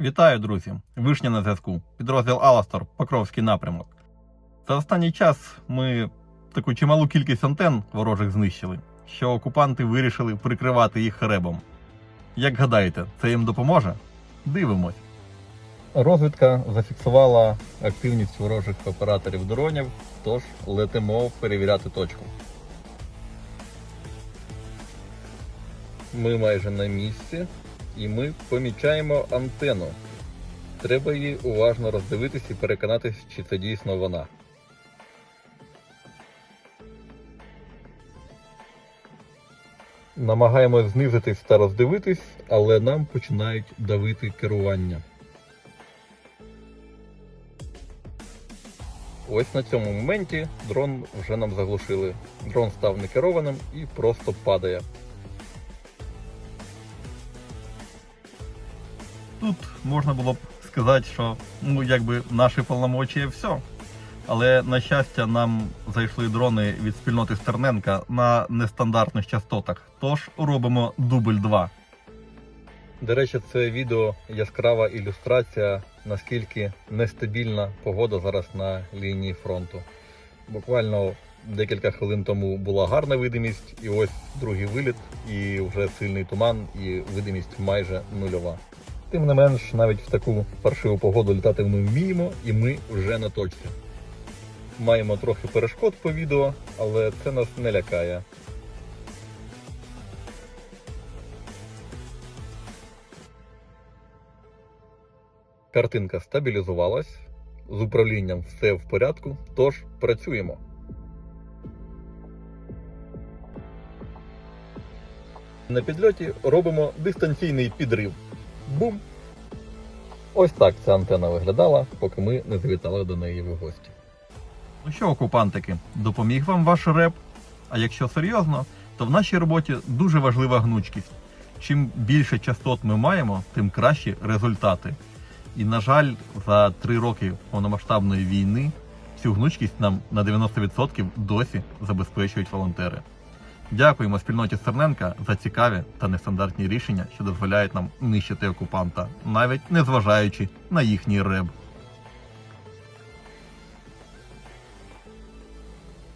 Вітаю, друзі! Вишня на зв'язку. Підрозділ Аластор, Покровський напрямок. За останній час ми таку чималу кількість антен ворожих знищили, що окупанти вирішили прикривати їх хребом. Як гадаєте, це їм допоможе? Дивимось. Розвідка зафіксувала активність ворожих операторів дронів, тож летимо перевіряти точку. Ми майже на місці і ми помічаємо антенну. Треба її уважно роздивитись і переконатись, чи це дійсно вона. Намагаємось знизитись та роздивитись, але нам починають давити керування. Ось на цьому моменті дрон вже нам заглушили. Дрон став некерованим і просто падає. Тут можна було б сказати, що ну якби наші повномочі все. Але на щастя, нам зайшли дрони від спільноти Стерненка на нестандартних частотах. Тож робимо дубль 2. До речі, це відео яскрава ілюстрація, наскільки нестабільна погода зараз на лінії фронту. Буквально декілька хвилин тому була гарна видимість, і ось другий виліт, і вже сильний туман, і видимість майже нульова. Тим не менш, навіть в таку паршиву погоду літати ми вміємо, і ми вже на точці. Маємо трохи перешкод по відео, але це нас не лякає. Картинка стабілізувалась, з управлінням все в порядку, тож працюємо. На підльоті робимо дистанційний підрив. Бум! Ось так ця антенна виглядала, поки ми не завітали до неї в гості. Ну що, окупантики, допоміг вам ваш реп? А якщо серйозно, то в нашій роботі дуже важлива гнучкість. Чим більше частот ми маємо, тим кращі результати. І, на жаль, за три роки повномасштабної війни цю гнучкість нам на 90% досі забезпечують волонтери. Дякуємо спільноті Стерненка за цікаві та нестандартні рішення, що дозволяють нам нищити окупанта, навіть не зважаючи на їхній реб.